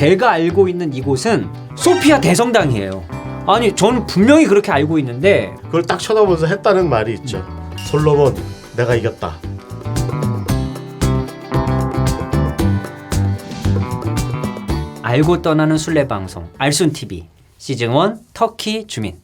제가 알고 있는 이곳은 소피아 대성당이에요. 아니, 저는 분명히 그렇게 알고 있는데 그걸 딱 쳐다보면서 했다는 말이 있죠. 솔로몬, 내가 이겼다. 알고 떠나는 순례 방송 알순 TV 시즌 1 터키 주민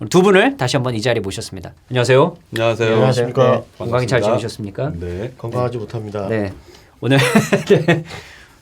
오늘 두 분을 다시 한번 이 자리에 모셨습니다. 안녕하세요. 안녕하세요. 안녕하십니까. 네, 건강히 잘 반갑습니다. 지내셨습니까? 네. 건강하지 못합니다. 네. 오늘 네.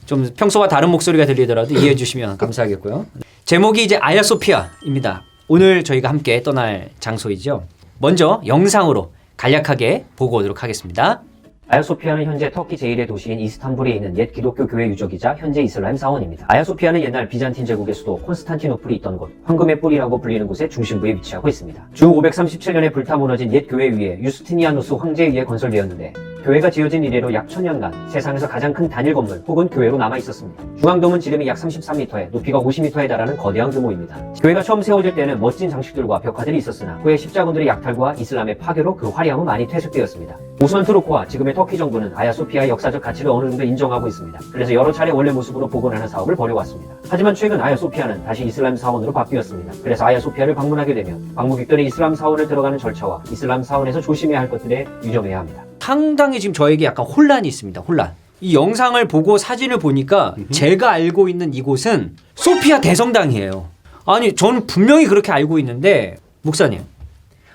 좀 평소와 다른 목소리가 들리더라도 이해해 주시면 감사하겠고요. 제목이 이제 아야소피아입니다. 오늘 저희가 함께 떠날 장소이죠. 먼저 영상으로 간략하게 보고 오도록 하겠습니다. 아야소피아는 현재 터키 제1의 도시인 이스탄불에 있는 옛 기독교 교회 유적이자 현재 이슬람 사원입니다. 아야소피아는 옛날 비잔틴 제국의 수도 콘스탄티노플이 있던 곳, 황금의 뿔이라고 불리는 곳의 중심부에 위치하고 있습니다. 주 537년에 불타 무너진 옛 교회 위에 유스티니아누스 황제에 의해 건설되었는데 교회가 지어진 이래로 약 천년간 세상에서 가장 큰 단일 건물 혹은 교회로 남아 있었습니다. 중앙돔은 지름이 약 33m에 높이가 50m에 달하는 거대한 규모입니다. 교회가 처음 세워질 때는 멋진 장식들과 벽화들이 있었으나 후에 십자군들의 약탈과 이슬람의 파괴로 그 화려함은 많이 퇴색되었습니다. 오스만 투르크와 지금의 터키 정부는 아야소피아의 역사적 가치를 어느 정도 인정하고 있습니다. 그래서 여러 차례 원래 모습으로 복원하는 사업을 벌여왔습니다. 하지만 최근 아야소피아는 다시 이슬람 사원으로 바뀌었습니다. 그래서 아야소피아를 방문하게 되면 방문객들은 이슬람 사원을 들어가는 절차와 이슬람 사원에서 조심해야 할 것들에 유념해야 합니다. 상당히 지금 저에게 약간 혼란이 있습니다. 혼란. 이 영상을 보고 사진을 보니까 제가 알고 있는 이곳은 소피아 대성당이에요. 아니, 저는 분명히 그렇게 알고 있는데 목사님,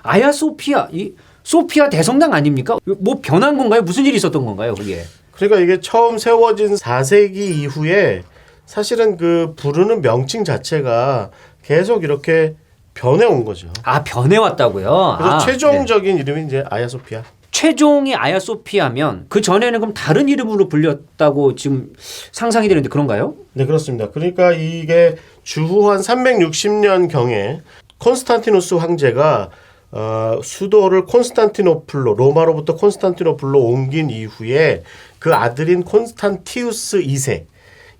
아야 소피아 이 소피아 대성당 아닙니까? 뭐 변한 건가요? 무슨 일이 있었던 건가요, 그게? 그러니까 이게 처음 세워진 4세기 이후에 사실은 그 부르는 명칭 자체가 계속 이렇게 변해온 거죠. 아, 변해 왔다고요. 그래서 아, 네. 최종적인 이름이 이제 아야소피아. 최종이 아야 소피아면 그 전에는 그럼 다른 이름으로 불렸다고 지금 상상이 되는데 그런가요? 네, 그렇습니다. 그러니까 이게 주후 한 360년 경에 콘스탄티누스 황제가 어, 수도를 콘스탄티노플로 로마로부터 콘스탄티노플로 옮긴 이후에 그 아들인 콘스탄티우스 2세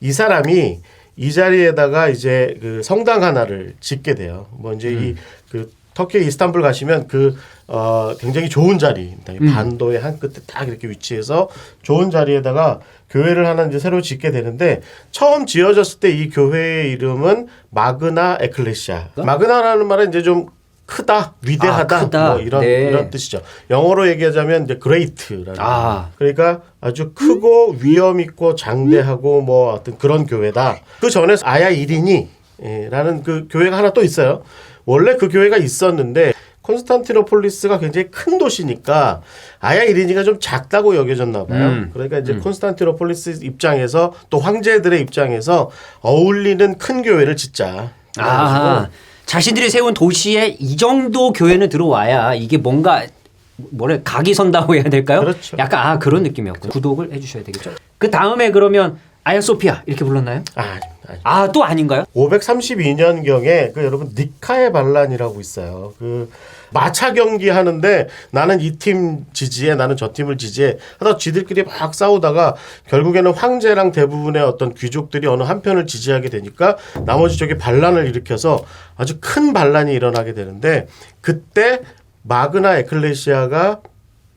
이 사람이 이 자리에다가 이제 그 성당 하나를 짓게 돼요. 뭐 이제 이그 터키 이스탄불 가시면 그 어, 굉장히 좋은 자리입니다. 이 반도의 한 끝에 딱 이렇게 위치해서 좋은 자리에다가 교회를 하나 이제 새로 짓게 되는데 처음 지어졌을 때 이 교회의 이름은 마그나 에클레시아. 마그나라는 말은 이제 좀 크다, 위대하다, 아, 크다. 뭐 이런 네. 이런 뜻이죠. 영어로 얘기하자면 이제 great라는. 아. 그러니까 아주 크고 위험 있고 장대하고 뭐 어떤 그런 교회다. 그 전에 아야 1인이 라는 그 교회가 하나 또 있어요. 원래 그 교회가 있었는데 콘스탄티노폴리스가 굉장히 큰 도시니까 아야 1인이가 좀 작다고 여겨졌나 봐요. 음. 그러니까 이제 콘스탄티노폴리스 입장에서 또 황제들의 입장에서 어울리는 큰 교회를 짓자. 아, 자신들이 세운 도시에 이 정도 교회는 들어와야 이게 뭔가 뭐래 각이 선다고 해야 될까요? 그렇죠. 약간 아 그런 느낌이었고 구독을 해주셔야 되겠죠. 그 다음에 그러면 아야소피아 이렇게 불렀나요? 아, 아니. 아또 아닌가요? 532년경에 그 여러분 니카의 반란이라고 있어요. 그 마차 경기 하는데 나는 이 팀 지지해 나는 저 팀을 지지해 하다 지들끼리 막 싸우다가 결국에는 황제랑 대부분의 어떤 귀족들이 어느 한 편을 지지하게 되니까 나머지 쪽에 반란을 일으켜서 아주 큰 반란이 일어나게 되는데 그때 마그나 에클레시아가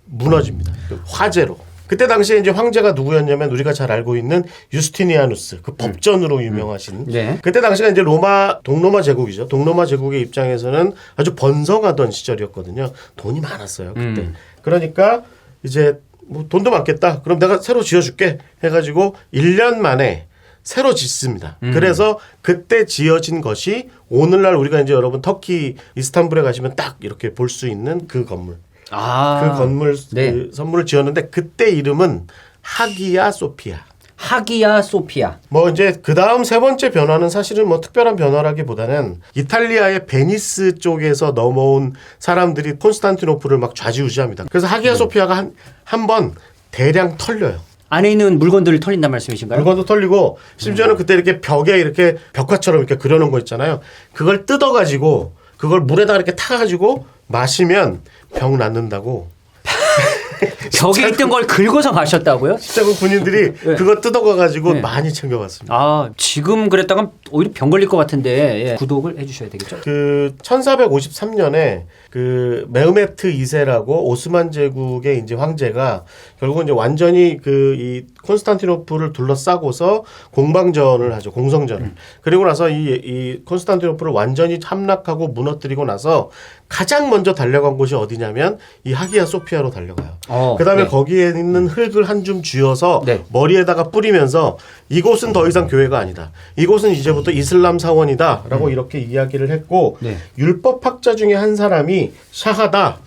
무너집니다. 그 화재로. 그때 당시에 이제 황제가 누구였냐면 우리가 잘 알고 있는 유스티니아누스 그 법전으로 유명하신 네. 그때 당시가 이제 로마 동로마 제국이죠. 동로마 제국의 입장에서는 아주 번성하던 시절이었거든요. 돈이 많았어요 그때. 음. 그러니까 이제 뭐 돈도 많겠다. 그럼 내가 새로 지어줄게 해가지고 1년 만에 새로 짓습니다. 음. 그래서 그때 지어진 것이 오늘날 우리가 이제 여러분 터키 이스탄불에 가시면 딱 이렇게 볼 수 있는 그 건물. 아 그 건물 네. 그 선물을 지었는데 그때 이름은 하기야 소피아. 하기야 소피아. 뭐 이제 그 다음 세 번째 변화는 사실은 뭐 특별한 변화라기보다는 이탈리아의 베니스 쪽에서 넘어온 사람들이 콘스탄티노플을 막 좌지우지합니다. 그래서 하기야 소피아가 한 한 번 대량 털려요. 안에 있는 물건들을 털린단 말씀이신가요? 물건도 털리고 심지어는 그때 이렇게 벽에 이렇게 벽화처럼 이렇게 그려놓은 거 있잖아요. 그걸 뜯어가지고 그걸 물에다가 이렇게 타가지고 마시면 병 낫는다고 벽에 있던 걸 긁어서 마셨다고요? 십자군 군인들이 네. 그거 뜯어가가지고 네. 많이 챙겨갔습니다. 아 지금 그랬다간 오히려 병 걸릴 것 같은데 예. 구독을 해주셔야 되겠죠. 그 1453년에 그 메흐메트 2세라고 오스만 제국의 이제 황제가 결국은 이제 완전히 그 이 콘스탄티노플을 둘러싸고서 공방전을 하죠 공성전을 그리고 나서 이, 이 콘스탄티노플을 완전히 함락하고 무너뜨리고 나서 가장 먼저 달려간 곳이 어디냐면 이 하기야 소피아로 달려가요. 어, 그다음에 네. 거기에 있는 흙을 한 줌 쥐어서 네. 머리에다가 뿌리면서 이곳은 더 이상 교회가 아니다. 이곳은 이제부터 이슬람 사원이다라고 이렇게 이야기를 했고 네. 율법 학자 중에 한 사람이 샤하다.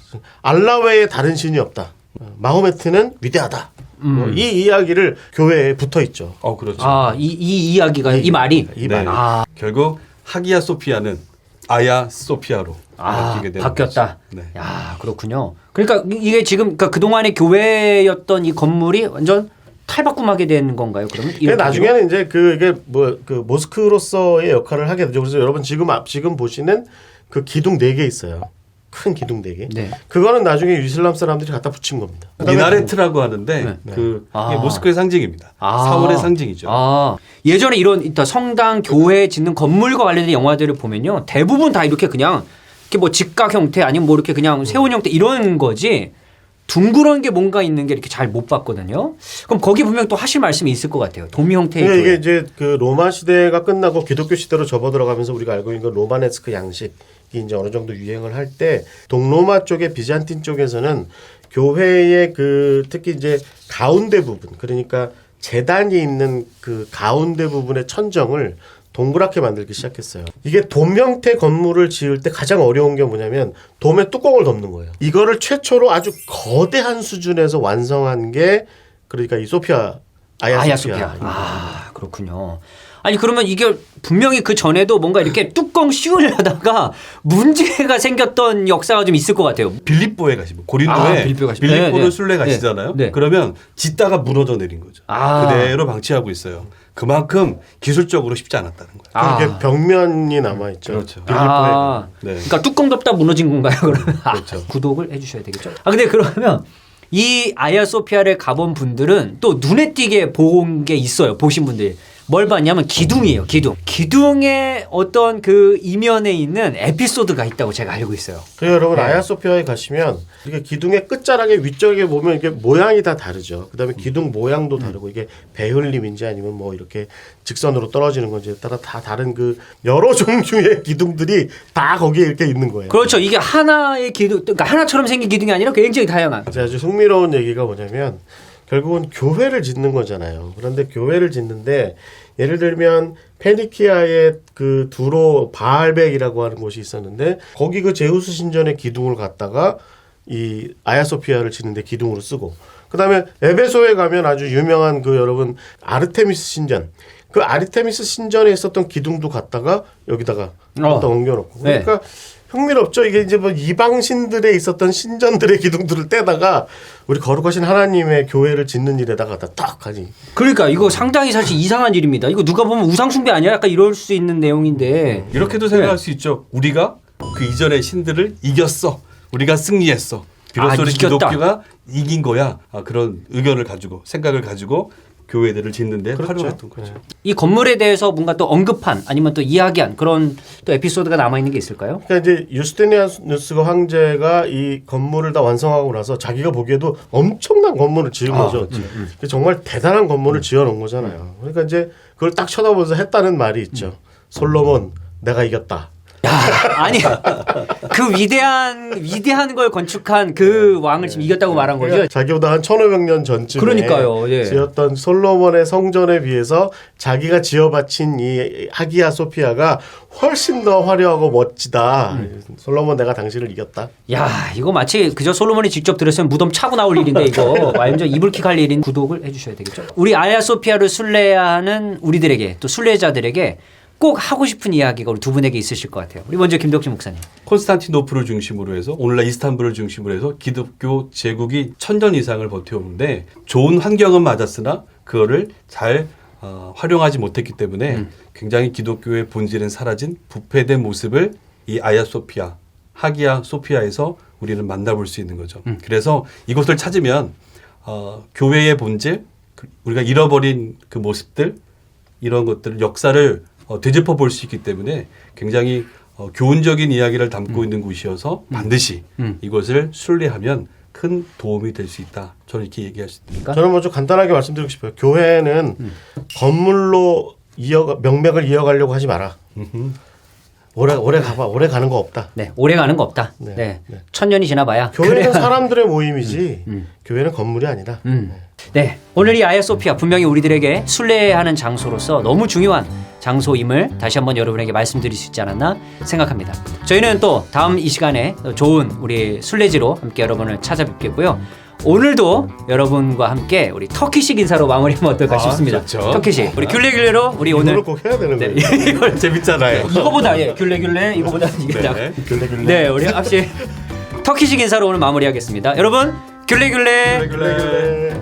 알라 외에 다른 신이 없다. 마호메트는 위대하다. 뭐이 이야기를 교회에 붙어 있죠. 어 그렇죠. 아, 이, 이 이야기가 이 말이 이 네. 말. 아. 결국 하기야 소피아는 아야 소피아로 아, 바뀌게 되는 바뀌었다. 거죠. 네. 야, 그렇군요. 그러니까 이- 이게 지금 그러니까 그동안의 교회였던 이 건물이 완전 탈바꿈하게 된 건가요? 그러면 근데 이렇게 나중에는 이제 그 이게 뭐 그 모스크로서의 역할을 하게 되죠. 그래서 여러분 지금 앞 지금 보시는 그 기둥 네 개 있어요. 큰 기둥 네 개. 네. 그거는 나중에 이슬람 사람들이 갖다 붙인 겁니다. 미나레트라고 하는데 네. 그 아. 모스크의 상징입니다. 아. 사월의 상징이죠. 아, 예전에 이런 성당, 교회 짓는 건물과 관련된 영화들을 보면요. 대부분 다 이렇게 그냥 이렇게 뭐 직각 형태 아니면 뭐 이렇게 그냥 세원 형태 이런 거지. 둥그런 게 뭔가 있는 게 이렇게 잘 못 봤거든요. 그럼 거기 분명 또 하실 말씀이 있을 것 같아요. 도미 형태의 교회. 이게 이제 그 로마 시대가 끝나고 기독교 시대로 접어들어가면서 우리가 알고 있는 그 로마네스크 양식이 이제 어느 정도 유행을 할 때 동로마 쪽에 비잔틴 쪽에서는 교회의 그 특히 이제 가운데 부분 그러니까 재단이 있는 그 가운데 부분의 천정을 동그랗게 만들기 시작했어요. 이게 돔 형태 건물을 지을 때 가장 어려운 게 뭐냐면 돔에 뚜껑을 덮는 거예요. 이거를 최초로 아주 거대한 수준에서 완성한 게 그러니까 이 소피아 아야, 아야 소피아. 소피아. 아, 그렇군요. 아니 그러면 이게 분명히 그 전에도 뭔가 이렇게 뚜껑 씌우려다가 문제가 생겼던 역사가 좀 있을 것 같아요. 빌립보에 가시면 고린도에 아, 가시면. 빌립보를 네, 네. 순례 가시잖아요. 네, 네. 그러면 짓다가 무너져 내린 거죠. 아. 그대로 방치하고 있어요. 그만큼 기술적으로 쉽지 않았다는 거예요. 아. 이게 벽면이 남아 있죠. 그렇죠. 아, 네. 그러니까 뚜껑 덮다 무너진 건가요? 그러면 아, 그렇죠. 구독을 해주셔야 되겠죠. 아 근데 그러면 이 아야 소피아를 가본 분들은 또 눈에 띄게 본게 있어요. 보신 분들. 뭘 봤냐면 기둥이에요. 기둥. 기둥의 어떤 그 이면에 있는 에피소드가 있다고 제가 알고 있어요. 그리고 여러분 네. 아야소피아에 가시면 이게 기둥의 끝자락에 위쪽에 보면 이게 모양이 다 다르죠. 그다음에 기둥 모양도 다르고 이게 배흘림인지 아니면 뭐 이렇게 직선으로 떨어지는 건지에 따라 다 다른 그 여러 종류의 기둥들이 다 거기에 이렇게 있는 거예요. 그렇죠. 이게 하나의 기둥, 그러니까 하나처럼 생긴 기둥이 아니라 굉장히 다양한. 아주 흥미로운 얘기가 뭐냐면 결국은 교회를 짓는 거잖아요. 그런데 교회를 짓는데 예를 들면 페니키아의 그 두로 바알백이라고 하는 곳이 있었는데 거기 그 제우스 신전의 기둥을 갖다가 이 아야소피아를 짓는데 기둥으로 쓰고 그다음에 에베소에 가면 아주 유명한 그 여러분 아르테미스 신전 그 아르테미스 신전에 있었던 기둥도 갖다가 여기다가 어. 갖다 옮겨놓고 네. 그러니까 흥미롭죠. 이게 이제 뭐 이방신들에 있었던 신전들의 기둥들을 떼다가 우리 거룩하신 하나님의 교회를 짓는 일에다가 다딱 하니. 그러니까 이거 상당히 사실 이상한 일입니다. 이거 누가 보면 우상숭배 아니야? 약간 이럴 수 있는 내용인데. 이렇게도 생각할 수 있죠. 우리가 그 이전의 신들을 이겼어. 우리가 승리했어. 비로소 아. 기독교가 이긴 거야. 아, 그런 의견을 가지고 생각을 가지고 교회들을 짓는데 그렇죠. 활용했던 거죠. 이 건물에 대해서 뭔가 또 언급한 아니면 또 이야기한 그런 또 에피소드가 남아 있는 게 있을까요? 그러니까 이제 유스티니아누스가 황제가 이 건물을 다 완성하고 나서 자기가 보기에도 엄청난 건물을 지은 아, 거죠. 정말 대단한 건물을 지어 놓은 거잖아요. 그러니까 이제 그걸 딱 쳐다보면서 했다는 말이 있죠. 솔로몬 내가 이겼다. 야, 아니 그 위대한 위대한 걸 건축한 그 왕을 지금 이겼다고 말한 거죠. 자기보다 한 1500년 전쯤에 그러니까요, 예. 지었던 솔로몬의 성전에 비해서 자기가 지어 바친 이 하기야 소피아가 훨씬 더 화려하고 멋지다. 음. 솔로몬 내가 당신을 이겼다. 야, 이거 마치 그저 솔로몬이 직접 들었으면 무덤 차고 나올 일인데 이거 완전 이불킥 할 일인 구독을 해주셔야 되겠죠. 우리 아야 소피아를 순례하는 우리들에게 또 순례자들에게 꼭 하고 싶은 이야기가 우리 두 분에게 있으실 것 같아요. 우리 먼저 김덕진 목사님. 콘스탄티노플을 중심으로 해서 오늘날 이스탄불을 중심으로 해서 기독교 제국이 천년 이상을 버텨오는데 좋은 환경은 맞았으나 그거를 잘 어, 활용하지 못했기 때문에 굉장히 기독교의 본질은 사라진 부패된 모습을 이 아야 소피아, 하기야 소피아에서 우리는 만나볼 수 있는 거죠. 그래서 이곳을 찾으면 어, 교회의 본질, 그 우리가 잃어버린 그 모습들 이런 것들 역사를 어, 되짚어 볼 수 있기 때문에 굉장히 어, 교훈적인 이야기를 담고 있는 곳이어서 반드시 음. 이것을 순례하면 큰 도움이 될 수 있다. 저는 이렇게 얘기할 수 있습니다. 저는 먼저 간단하게 말씀드리고 싶어요. 교회는 건물로 이어 명맥을 이어가려고 하지 마라. 오래 오래 가봐 오래 가는 거 없다. 네, 오래 가는 거 없다. 네. 네, 네. 천 년이 지나봐야. 교회는 그래야- 사람들의 모임이지 교회는 건물이 아니다. 음. 네, 오늘 이 아야 소피아 분명히 우리들에게 순례하는 장소로서 너무 중요한 장소임을 다시 한번 여러분에게 말씀드릴 수 있지 않았나 생각합니다. 저희는 또 다음 이 시간에 좋은 우리 순례지로 함께 여러분을 찾아뵙겠고요. 오늘도 여러분과 함께 우리 터키식 인사로 마무리하면 어떨까 아, 싶습니다. 좋죠. 터키식 우리 귤레귤레로 우리 오늘 오늘 꼭 해야 되는 네, 거예요. 이걸 재밌잖아요. 이거보다 예 귤레귤레 이거보다 이게 작- 네. 네, 우리 합시 터키식 인사로 오늘 마무리하겠습니다. 여러분 귤레귤레 그래.